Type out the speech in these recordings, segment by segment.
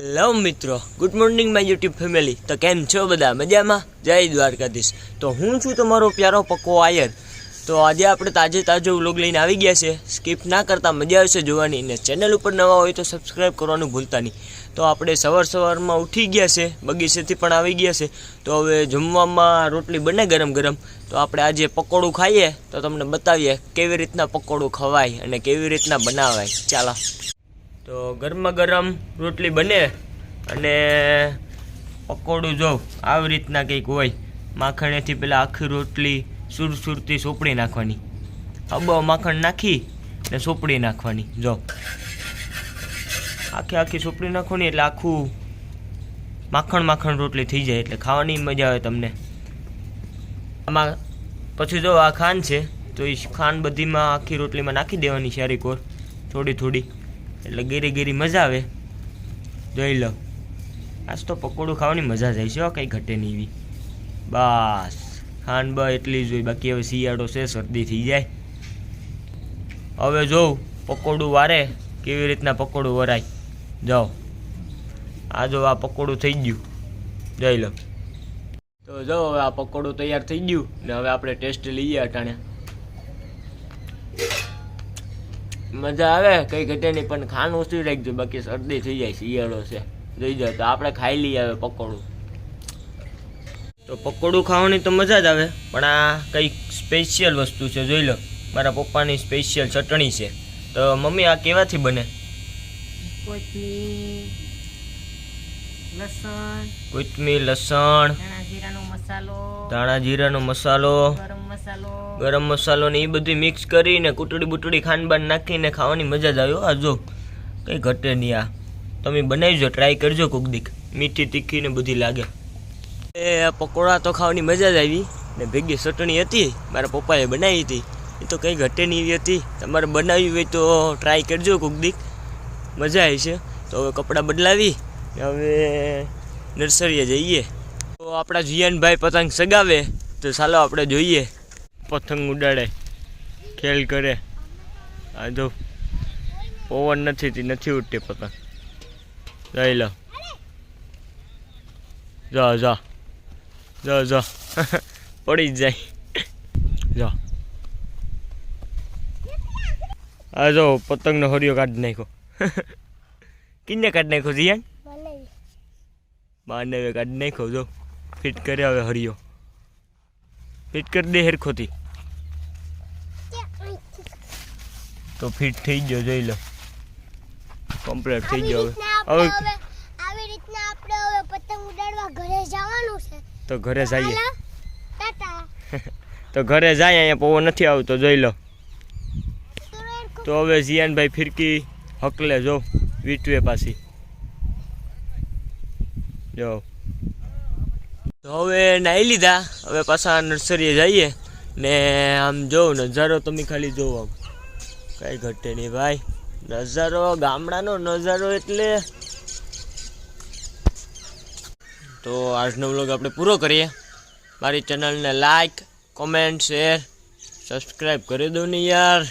Hello મિત્રો good morning my YouTube family તો કેમ છો બધા? મજામાં? જય દ્વારકાધીશ. તો હું છું તમારો પ્યારો પક્કો આયર. તો આજે આપણે તાજે તાજો વ્લોગ લઈને આવી ગયા છે. સ્કીપ ના કરતા મજા આવશે જોવાની ને ચેનલ ઉપર નવા હોય તો સબસ્ક્રાઈબ કરવાનું ભૂલતા નહીં. તો આપણે સવાર સવારમાં ઉઠી ગયા છે, બગીચેથી પણ આવી ગયા છે. તો હવે જમવામાં રોટલી બને ગરમ ગરમ. તો આપણે આજે પકોડું ખાઈએ તો તમને બતાવીએ કેવી રીતના પકોડું ખવાય અને કેવી રીતના બનાવાય. ચાલો. તો ગરમા ગરમ રોટલી બને અને પકોડું જો આવી રીતના કંઈક હોય, માખણેથી પેલા આખી રોટલી સુરસુરતી સોપડી નાખવાની. અબો માખણ નાખી ને સોપડી નાખવાની, જો. આખી આખી સોપડી નાખવાની એટલે આખું માખણ માખણ રોટલી થઈ જાય એટલે ખાવાની મજા આવે તમને. આમાં પછી જો આ ખાંડ છે, તો એ ખાંડ બધીમાં આખી રોટલીમાં નાખી દેવાની સારી કોર થોડી થોડી. એટલે ગેરી ગેરી મજા આવે. જોઈ લો. આજ તો પકોડું ખાવાની મજા જાય છે કંઈ ઘટે નહીં એવી. બસ, ખાંડ બ એટલી જ હોય, બાકી હવે શિયાળો છે, શરદી થઈ જાય. હવે જોઉં પકોડું વારે, કેવી રીતના પકોડું વરાય. જાઓ. આ જો આ પકોડું થઈ ગયું. જોઈ લો. તો જો, હવે આ પકોડું તૈયાર થઈ ગયું ને હવે આપણે ટેસ્ટ લઈએ અટાણે. મજા આવે? કઈ ઘટે નહીં પણ ખાન ઓછી રાખજો. બાકી શરદી થઈ જાય શિયાળો છે. જોઈ જાઓ તો આપણે ખાઈ લઈએ આવે પકોડું. તો પકોડું ખાવાની તો મજા જ આવે પણ આ કંઈક સ્પેશિયલ વસ્તુ છે જોઈ લો. મારા પપ્પાની સ્પેશિયલ ચટણી છે. તો મમ્મી આ કેવાથી બને? કોથમીર લસણ ધાણા જીરાનો મસાલો ગરમ મસાલો ગરમ મસાલો ને એ બધી મિક્સ કરીને કૂટડી બુટડી ખાંડબાન નાખીને ખાવાની મજા જ આવ્યો આ જો, કંઈ ઘટે નહીં આ. તમે બનાવજો ટ્રાય કરજો કોક દીક. મીઠી, તીખી ને બધી લાગે. એ પકોડા તો ખાવાની મજા જ આવી. ને ભેગી ચટણી હતી, મારા પપ્પાએ બનાવી હતી. એ તો કંઈ ઘટે નહીં એવી હતી. તમારે બનાવી હોય તો ટ્રાય કરજો કોક દીક. મજા આવી છે. તો હવે કપડાં બદલાવી. હવે નર્સરીએ જઈએ. તો આપણા જીયનભાઈ પતંગ સગાવે. તો ચાલો આપણે જોઈએ. પતંગ ઉડાડે, ખેલ કરે. આ જો, પવન નથી તી, નથી ઉડતી પતંગ. જઈ લો. જા જા. જા જા. પડી જ જાય. જા. આ જો, પતંગનો હરિયો કાઢી નાખ્યો. કિને કાઢી નાખ્યો, જીયાન? માનવે કાઢી નાખ્યો, જો. ફિટ કરે હવે હરિયો. ફિટ કરી દે હેરખોથી. તો ફિટ થઈ ગયો જોઈ લો. કમ્પ્લીટ થઈ ગયો હવે. હવે આવી રીતના આપણે હવે પતંગ ઉડાડવા ઘરે જવાનું છે. તો ઘરે જઈએ. તો ઘરે જાય અહીંયા પવન નથી આવતો જોઈ લો. તો હવે જીયાનભાઈ ફિરકી હકલે જો વીટવે પાછી. જો. તો હવે નાહી લીધા. હવે પાછા નર્સરીએ જઈએ ને આમ જોઉં નજારો તમે ખાલી જોવો આમ. કઈ ઘટે નહીં ભાઈ. નજારો, ગામડાનો નજારો એટલે. તો આજનો વ્લોગ આપણે પૂરો કરીએ. મારી ચેનલને લાઈક કોમેન્ટ શેર સબસ્ક્રાઈબ કરી દો ને યાર.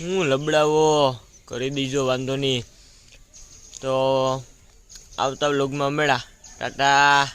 હું લબડાવો કરી દીજો, વાંધો નહીં. તો આવતા વ્લોગમાં મેળા ટાટા.